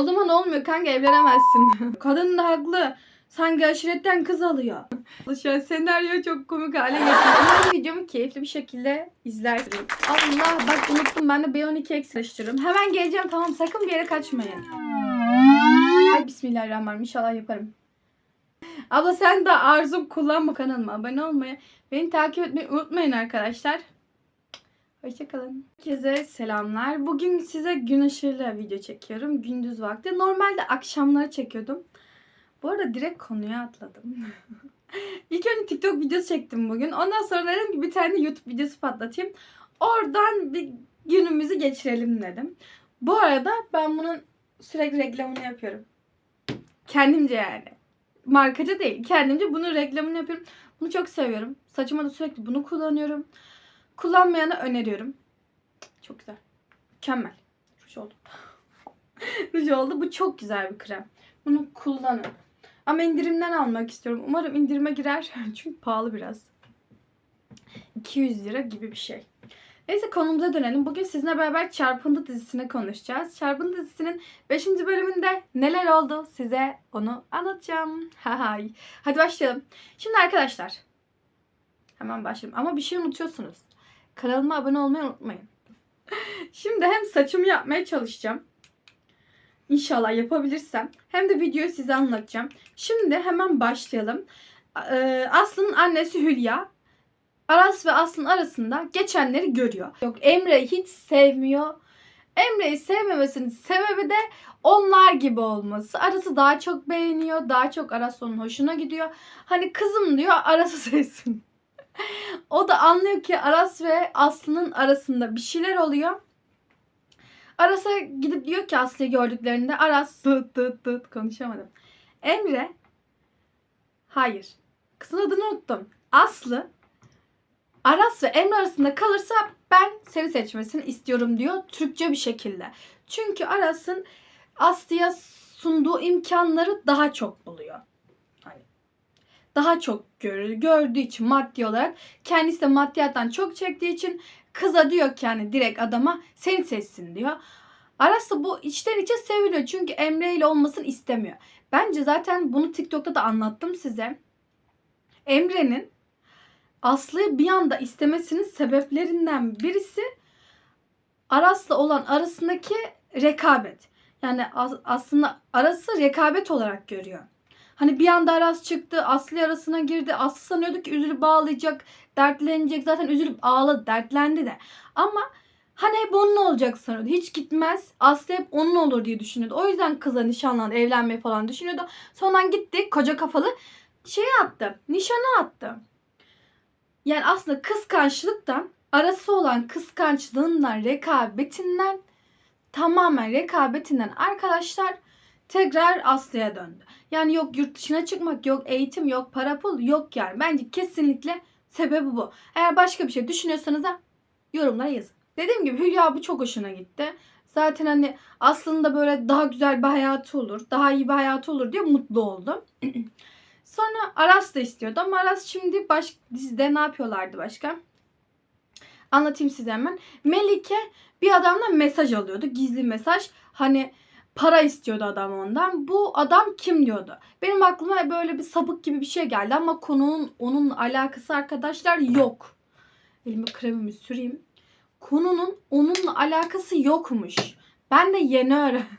O zaman olmuyor kanka evlenemezsin. Kadın da haklı. Sanki aşiretten kız alıyor. Şu an senaryo çok komik hale getirdi. Umarım videomu keyifli bir şekilde izlersiniz. Allah bak unuttum ben de B12 eksiliştiriyorum. Hemen geleceğim tamam sakın bir yere kaçmayın. Ay bismillahirrahmanirrahim inşallah yaparım. Abla sen de arzum kullanma kanalıma abone olmayı, beni takip etmeyi unutmayın arkadaşlar. Hoşçakalın. Herkese selamlar. Bugün size gün ışığıyla video çekiyorum. Gündüz vakti. Normalde akşamları çekiyordum. Bu arada direkt konuya atladım. İlk önce TikTok videosu çektim bugün. Ondan sonra dedim ki bir tane YouTube videosu patlatayım. Oradan bir günümüzü geçirelim dedim. Bu arada ben bunun sürekli reklamını yapıyorum. Kendimce yani. Markacı değil. Kendimce bunun reklamını yapıyorum. Bunu çok seviyorum. Saçıma da sürekli bunu kullanıyorum. Kullanmayanı öneriyorum. Çok güzel. Mükemmel. Ruj oldu. Ruj oldu. Bu çok güzel bir krem. Bunu kullanın. Ama indirimden almak istiyorum. Umarım indirime girer. Çünkü pahalı biraz. 200 lira gibi bir şey. Neyse konumuza dönelim. Bugün sizinle beraber Çarpıntı dizisini konuşacağız. Çarpıntı dizisinin 5. bölümünde neler oldu size onu anlatacağım. Hay. Hadi başlayalım. Şimdi arkadaşlar. Hemen başlayalım. Ama bir şey unutuyorsunuz. Kanalıma abone olmayı unutmayın. Şimdi hem saçımı yapmaya çalışacağım. İnşallah yapabilirsem. Hem de videoyu size anlatacağım. Şimdi hemen başlayalım. Ee, Aslı'nın annesi Hülya. Aras ve Aslı'nın arasında geçenleri görüyor. Yok Emre'yi hiç sevmiyor. Emre'yi sevmemesinin sebebi de onlar gibi olması. Aras'ı daha çok beğeniyor. Daha çok Aras onun hoşuna gidiyor. Hani kızım diyor Aras'ı sevsin. O da anlıyor ki Aras ve Aslı'nın arasında bir şeyler oluyor. Aras'a gidip diyor ki Aslı'yı gördüklerinde Aras tıt tıt tıt konuşamadım. Emre hayır. Kızın adını unuttum. Aslı Aras ve Emre arasında kalırsa ben seni seçmesini istiyorum diyor Türkçe bir şekilde. Çünkü Aras'ın Aslı'ya sunduğu imkanları daha çok buluyor. Daha çok görür, gördüğü için maddi olarak kendisi de maddiyattan çok çektiği için kıza diyor ki yani direkt adama seni seçsin diyor. Aras da bu içten içe seviniyor çünkü Emre ile olmasını istemiyor. Bence zaten bunu TikTok'ta da anlattım size. Emre'nin Aslı'yı bir anda istemesinin sebeplerinden birisi Aras'la olan arasındaki rekabet. Yani as- aslında Aras'ı rekabet olarak görüyor. Hani bir anda Aras çıktı, Aslı arasına girdi. Aslı sanıyordu ki üzülüp ağlayacak, dertlenecek. Zaten üzülüp ağladı, dertlendi de. Ama hani hep onun olacak sanıyordu. Hiç gitmez. Aslı hep onun olur diye düşünüyordu. O yüzden kıza nişanlandı, evlenmeyi falan düşünüyordu. Sonradan gitti, koca kafalı şey attı, nişanı attı. Yani aslında kıskançlıktan, arası olan kıskançlığından, rekabetinden, tamamen rekabetinden arkadaşlar tekrar Aslı'ya döndü. Yani yok yurt dışına çıkmak, yok eğitim, yok para pul, yok yani. Bence kesinlikle sebebi bu. Eğer başka bir şey düşünüyorsanız da yorumlara yazın. Dediğim gibi Hülya bu çok hoşuna gitti. Zaten hani aslında böyle daha güzel bir hayatı olur, daha iyi bir hayatı olur diye mutlu oldu. Sonra Aras da istiyordu ama Aras şimdi baş dizide ne yapıyorlardı başka? Anlatayım size hemen. Melike bir adamdan mesaj alıyordu. Gizli mesaj. Hani para istiyordu adam ondan. Bu adam kim diyordu. Benim aklıma böyle bir sapık gibi bir şey geldi ama konunun onun alakası arkadaşlar yok. Elime kremimi süreyim. Konunun onunla alakası yokmuş. Ben de yeni öğrendim.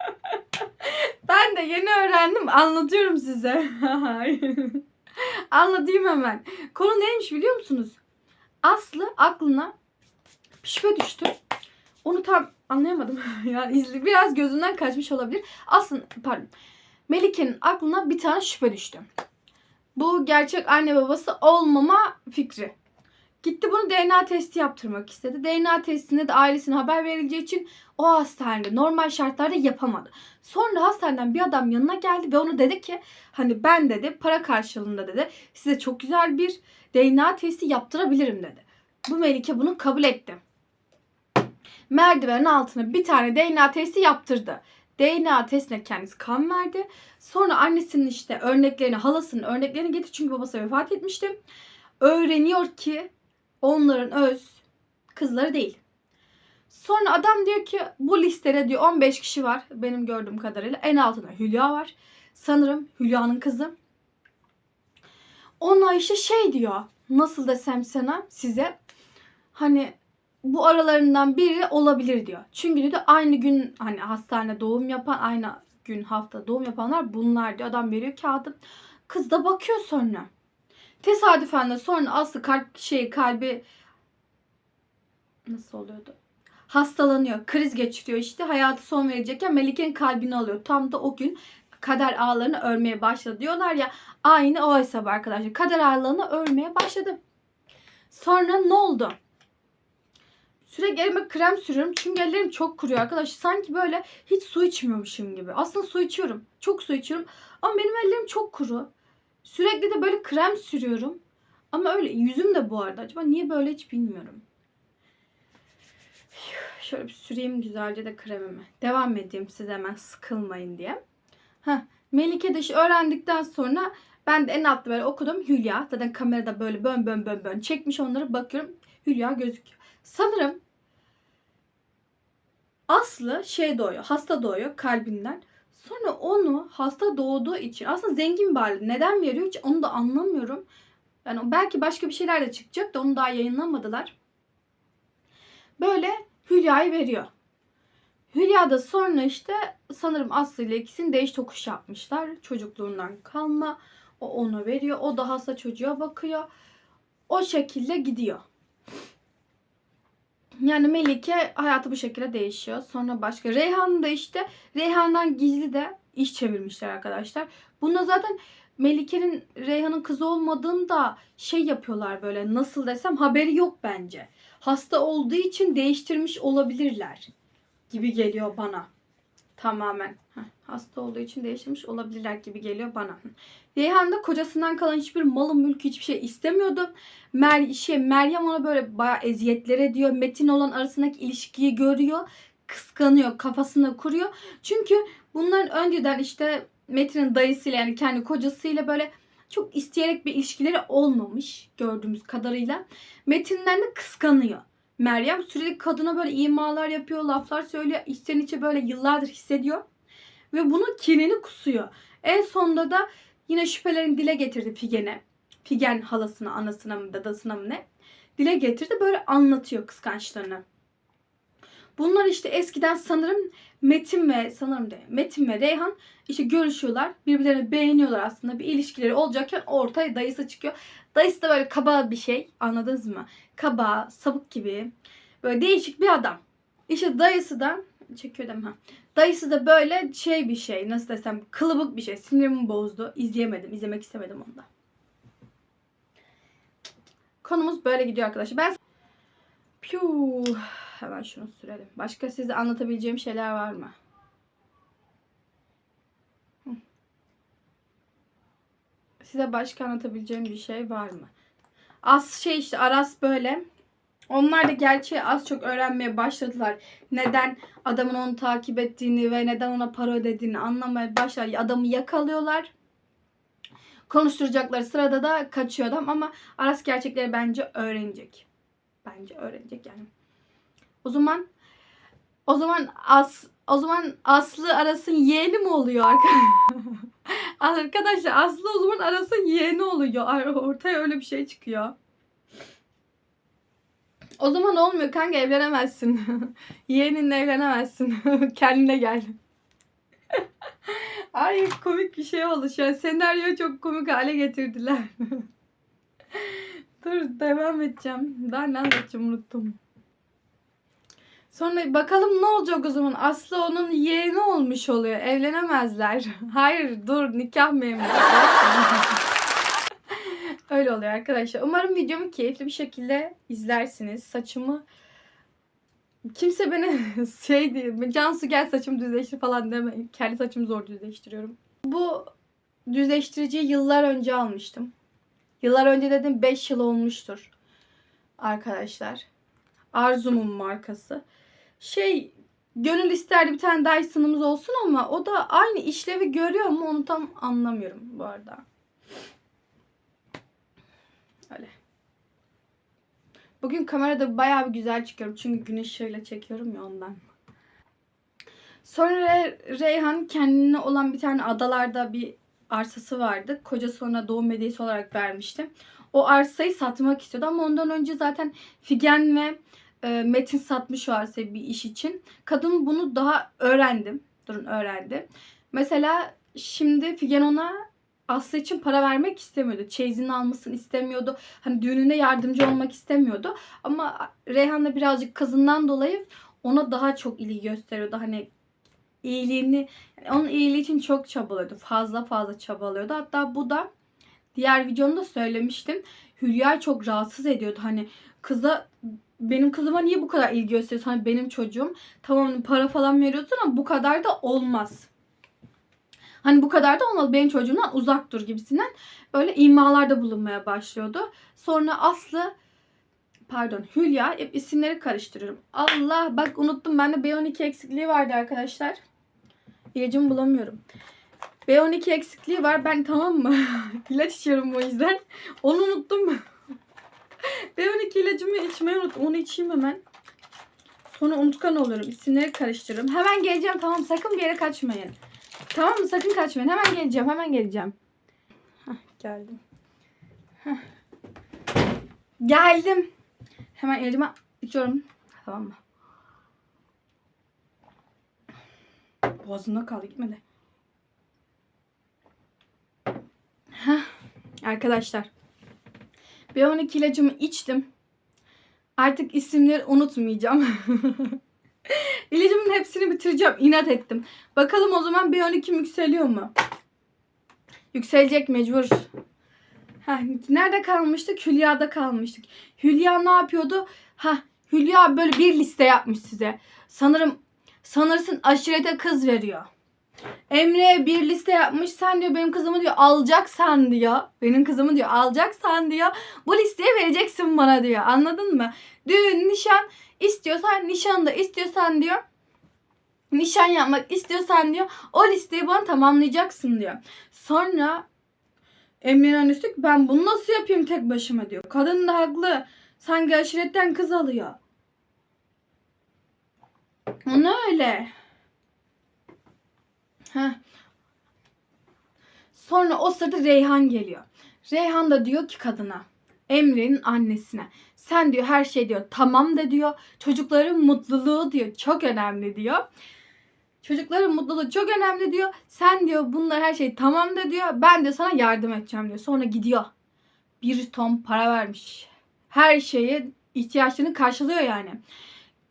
ben de yeni öğrendim. Anlatıyorum size. Anlatayım hemen. Konu neymiş biliyor musunuz? Aslı aklına şüphe düştü. Onu tam anlayamadım. yani izli biraz gözünden kaçmış olabilir. Aslında pardon. Melike'nin aklına bir tane şüphe düştü. Bu gerçek anne babası olmama fikri. Gitti bunu DNA testi yaptırmak istedi. DNA testinde de ailesine haber verileceği için o hastanede normal şartlarda yapamadı. Sonra hastaneden bir adam yanına geldi ve onu dedi ki hani ben dedi para karşılığında dedi size çok güzel bir DNA testi yaptırabilirim dedi. Bu Melike bunu kabul etti. Merdivenin altına bir tane DNA testi yaptırdı. DNA testine kendisi kan verdi. Sonra annesinin işte örneklerini, halasının örneklerini getirdi çünkü babası vefat etmişti. Öğreniyor ki onların öz kızları değil. Sonra adam diyor ki bu listede diyor 15 kişi var benim gördüğüm kadarıyla. En altında Hülya var. Sanırım Hülya'nın kızı. Ona işte şey diyor. Nasıl desem sana size. Hani bu aralarından biri olabilir diyor. Çünkü diyor aynı gün hani hastane doğum yapan aynı gün hafta doğum yapanlar bunlar diyor. Adam veriyor kağıdı. Kız da bakıyor sonra. Tesadüfen de sonra Aslı kalp şey kalbi nasıl oluyordu? Hastalanıyor. Kriz geçiriyor işte. Hayatı son verecekken Melike'nin kalbini alıyor. Tam da o gün kader ağlarını örmeye başladı. Diyorlar ya aynı o hesap arkadaşlar. Kader ağlarını örmeye başladı. Sonra ne oldu? Sürekli elime krem sürüyorum çünkü ellerim çok kuruyor arkadaş. Sanki böyle hiç su içmiyormuşum gibi. Aslında su içiyorum. Çok su içiyorum. Ama benim ellerim çok kuru. Sürekli de böyle krem sürüyorum. Ama öyle yüzüm de bu arada. Acaba niye böyle hiç bilmiyorum. Şöyle bir süreyim güzelce de kremimi. Devam edeyim siz hemen sıkılmayın diye. Heh, Melike de işi öğrendikten sonra ben de en altta böyle okudum Hülya. Zaten kamerada böyle bön bön bön bön çekmiş onları bakıyorum. Hülya gözüküyor. Sanırım Aslı şey doğuyor, hasta doğuyor kalbinden. Sonra onu hasta doğduğu için aslında zengin bir aile. Neden veriyor hiç onu da anlamıyorum. Yani belki başka bir şeyler de çıkacak da onu daha yayınlamadılar. Böyle Hülya'yı veriyor. Hülya da sonra işte sanırım Aslı ile ikisini değiş tokuş yapmışlar. Çocukluğundan kalma. O onu veriyor. O da hasta çocuğa bakıyor. O şekilde gidiyor. Yani Melike hayatı bu şekilde değişiyor. Sonra başka Reyhan da işte Reyhan'dan gizli de iş çevirmişler arkadaşlar. Bunda zaten Melike'nin Reyhan'ın kızı olmadığını da şey yapıyorlar böyle nasıl desem haberi yok bence. Hasta olduğu için değiştirmiş olabilirler gibi geliyor bana. Tamamen. Heh, hasta olduğu için değiştirmiş olabilirler gibi geliyor bana. Reyhan da kocasından kalan hiçbir malı mülkü hiçbir şey istemiyordu. Mer şey, Meryem ona böyle bayağı eziyetler ediyor. Metin olan arasındaki ilişkiyi görüyor. Kıskanıyor. Kafasına kuruyor. Çünkü bunların önceden işte Metin'in dayısıyla yani kendi kocasıyla böyle çok isteyerek bir ilişkileri olmamış gördüğümüz kadarıyla. Metin'den de kıskanıyor. Meryem sürekli kadına böyle imalar yapıyor, laflar söylüyor. İçten içe böyle yıllardır hissediyor. Ve bunun kinini kusuyor. En sonunda da yine şüphelerini dile getirdi Figen'e. Figen halasına, anasına mı, dadasına mı ne? Dile getirdi. Böyle anlatıyor kıskançlığını. Bunlar işte eskiden sanırım Metin ve sanırım de Metin ve Reyhan işte görüşüyorlar. Birbirlerini beğeniyorlar aslında. Bir ilişkileri olacakken ortaya dayısı çıkıyor. Dayısı da böyle kaba bir şey. Anladınız mı? Kaba, sabık gibi. Böyle değişik bir adam. İşte dayısı da çekiyor mi? Ha. Dayısı da böyle şey bir şey. Nasıl desem kılıbık bir şey. Sinirimi bozdu. İzleyemedim. izlemek istemedim onu da. Konumuz böyle gidiyor arkadaşlar. Ben Piu. Hemen şunu sürelim. Başka size anlatabileceğim şeyler var mı? Size başka anlatabileceğim bir şey var mı? Az şey işte Aras böyle. Onlar da gerçeği az çok öğrenmeye başladılar. Neden adamın onu takip ettiğini ve neden ona para ödediğini anlamaya başlar. Adamı yakalıyorlar. Konuşturacakları sırada da kaçıyor adam ama Aras gerçekleri bence öğrenecek. Bence öğrenecek yani. O zaman o zaman As o zaman Aslı Aras'ın yeğeni mi oluyor arkadaşlar? arkadaşlar Aslı o zaman Aras'ın yeğeni oluyor. Ortaya öyle bir şey çıkıyor. O zaman olmuyor kanka evlenemezsin. Yeğeninle evlenemezsin. Kendine gel. Ay komik bir şey oldu şu an. Senaryo çok komik hale getirdiler. Dur devam edeceğim. Daha ne anlatacağım unuttum. Sonra bakalım ne olacak o zaman? Aslı onun yeğeni olmuş oluyor. Evlenemezler. Hayır dur nikah memuru. Öyle oluyor arkadaşlar. Umarım videomu keyifli bir şekilde izlersiniz. Saçımı kimse beni şey değil, Cansu gel saçımı düzleştir falan demeyin. Kendi saçımı zor düzleştiriyorum. Bu düzleştiriciyi yıllar önce almıştım. Yıllar önce dedim 5 yıl olmuştur. Arkadaşlar. Arzum'un markası. Şey gönül isterdi bir tane Dyson'ımız olsun ama o da aynı işlevi görüyor mu onu tam anlamıyorum bu arada. Öyle. Bugün kamerada bayağı bir güzel çıkıyorum. Çünkü güneş ışığıyla çekiyorum ya ondan. Sonra Re- Reyhan kendine olan bir tane adalarda bir arsası vardı. Kocası ona doğum hediyesi olarak vermişti. O arsayı satmak istiyordu ama ondan önce zaten Figen ve e, Metin satmış o arsayı bir iş için. Kadın bunu daha öğrendim. Durun öğrendi. Mesela şimdi Figen ona Aslı için para vermek istemiyordu. Çeyizini almasını istemiyordu. Hani düğününe yardımcı olmak istemiyordu. Ama Reyhan da birazcık kızından dolayı ona daha çok ilgi gösteriyordu. Hani iyiliğini, yani onun iyiliği için çok çabalıyordu. Fazla fazla çabalıyordu. Hatta bu da diğer videomda söylemiştim. Hülya çok rahatsız ediyordu. Hani kıza benim kızıma niye bu kadar ilgi gösteriyorsun? Hani benim çocuğum. Tamam para falan veriyorsun ama bu kadar da olmaz. Hani bu kadar da olmaz. Benim çocuğumdan uzak dur gibisinden böyle imalarda bulunmaya başlıyordu. Sonra Aslı pardon Hülya hep isimleri karıştırıyorum. Allah bak unuttum. Bende B12 eksikliği vardı arkadaşlar. İlacımı bulamıyorum. B12 eksikliği var. Ben tamam mı? İlaç içiyorum o yüzden. Onu unuttum. B12 ilacımı içmeyi unuttum. Onu içeyim hemen. Sonra unutkan oluyorum. İsimleri karıştırıyorum. Hemen geleceğim tamam. Sakın bir yere kaçmayın. Tamam mı? Sakın kaçmayın. Hemen geleceğim. Hemen geleceğim. Hah, geldim. Hah. Geldim. Hemen elime içiyorum. Tamam mı? Boğazımda kaldı gitmedi. Heh, arkadaşlar. B12 ilacımı içtim. Artık isimleri unutmayacağım. İlacımın hepsini bitireceğim. İnat ettim. Bakalım o zaman B12 yükseliyor mu? Yükselecek mecbur. Heh, nerede kalmıştık? Hülya'da kalmıştık. Hülya ne yapıyordu? Ha, Hülya böyle bir liste yapmış size. Sanırım sanırsın aşirete kız veriyor. Emre bir liste yapmış. Sen diyor benim kızımı diyor alacaksan diyor. Benim kızımı diyor alacaksan diyor. Bu listeyi vereceksin bana diyor. Anladın mı? Düğün, nişan istiyorsan nişan da istiyorsan diyor. Nişan yapmak istiyorsan diyor. O listeyi bana tamamlayacaksın diyor. Sonra Emre'nin ki ben bunu nasıl yapayım tek başıma diyor. Kadın da haklı. Sanki aşiretten kız alıyor. Onu öyle. Heh. Sonra o sırada Reyhan geliyor. Reyhan da diyor ki kadına, Emre'nin annesine. Sen diyor her şey diyor tamam de diyor. Çocukların mutluluğu diyor çok önemli diyor. Çocukların mutluluğu çok önemli diyor. Sen diyor bunlar her şey tamam de diyor. Ben de sana yardım edeceğim diyor. Sonra gidiyor. Bir ton para vermiş. Her şeye ihtiyaçlarını karşılıyor yani.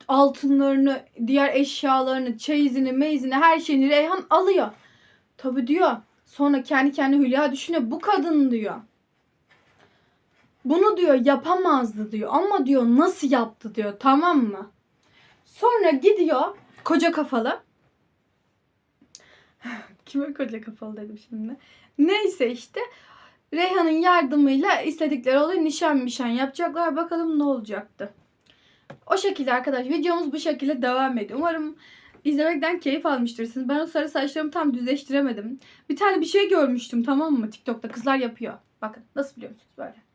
Altınlarını, diğer eşyalarını, çeyizini, meyizini, her şeyini Reyhan alıyor. Tabi diyor. Sonra kendi kendine Hülya düşünüyor. Bu kadın diyor. Bunu diyor yapamazdı diyor. Ama diyor nasıl yaptı diyor. Tamam mı? Sonra gidiyor koca kafalı. Kime koca kafalı dedim şimdi. Neyse işte. Reyhan'ın yardımıyla istedikleri oluyor. Nişan mişan yapacaklar. Bakalım ne olacaktı. O şekilde arkadaş videomuz bu şekilde devam ediyor. Umarım izlemekten keyif almıştırsınız. Ben o sarı saçlarımı tam düzleştiremedim. Bir tane bir şey görmüştüm tamam mı? TikTok'ta kızlar yapıyor. Bakın nasıl biliyor böyle.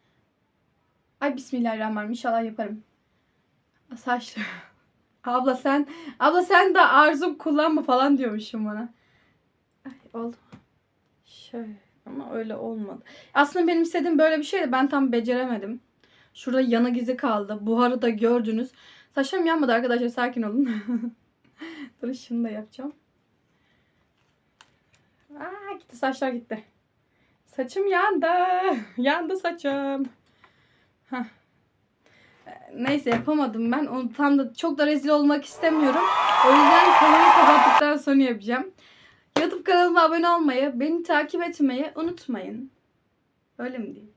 Ay bismillahirrahmanirrahim inşallah yaparım. Saçlı. abla sen abla sen de arzum kullanma falan diyormuşum bana. Ay oldu. Şöyle ama öyle olmadı. Aslında benim istediğim böyle bir şeydi. Ben tam beceremedim. Şurada yanık izi kaldı. Buharı da gördünüz. Saçlarım yanmadı arkadaşlar. Sakin olun. Dur şunu da yapacağım. Aa, gitti saçlar gitti. Saçım yandı. Yandı saçım. Heh. Neyse yapamadım ben. Onu tam da çok da rezil olmak istemiyorum. O yüzden kanalı kapattıktan sonra yapacağım. YouTube kanalıma abone olmayı, beni takip etmeyi unutmayın. Öyle mi diyeyim?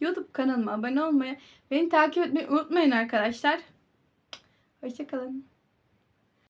YouTube kanalıma abone olmayı, beni takip etmeyi unutmayın arkadaşlar. Hoşçakalın.